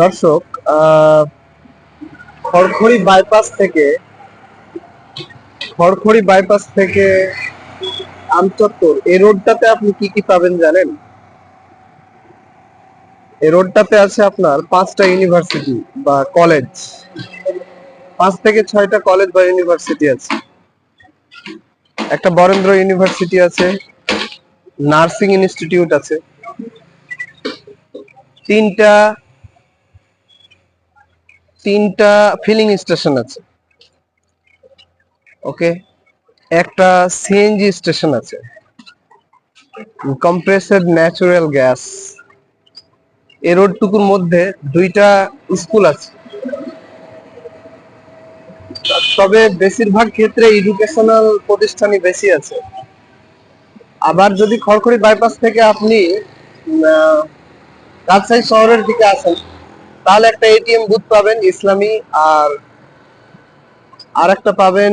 দর্শক খড়খড়ি বাইপাস থেকে, খড়খড়ি বাইপাস থেকে আমচত্বর, এই রোডটাতে আপনি কি কি পাবেন জানেন? এই রোডটাতে আছে আপনার পাঁচটা ইউনিভার্সিটি বা কলেজ পাঁচ থেকে ছয়টা কলেজ বা ইউনিভার্সিটি আছে। একটা বরেন্দ্র ইউনিভার্সিটি আছে, নার্সিং ইনস্টিটিউট আছে। তিনটা তিনটা ফিলিং স্টেশন আছে। ওকে একটা সিএনজি স্টেশন আছে। কম্প্রেসড ন্যাচারাল গ্যাস এই রোডটুকুর মধ্যে দুইটা স্কুল আছে। তবে বেশিরভাগ ক্ষেত্রে এডুকেশনাল প্রতিষ্ঠানই বেশি আছে। আবার যদি খড়খড়ি বাইপাস থেকে আপনি রাজশাহী শহরের দিকে আসেন তাহলে একটা এটিএম বুথ পাবেন ইসলামী আর আর একটা পাবেন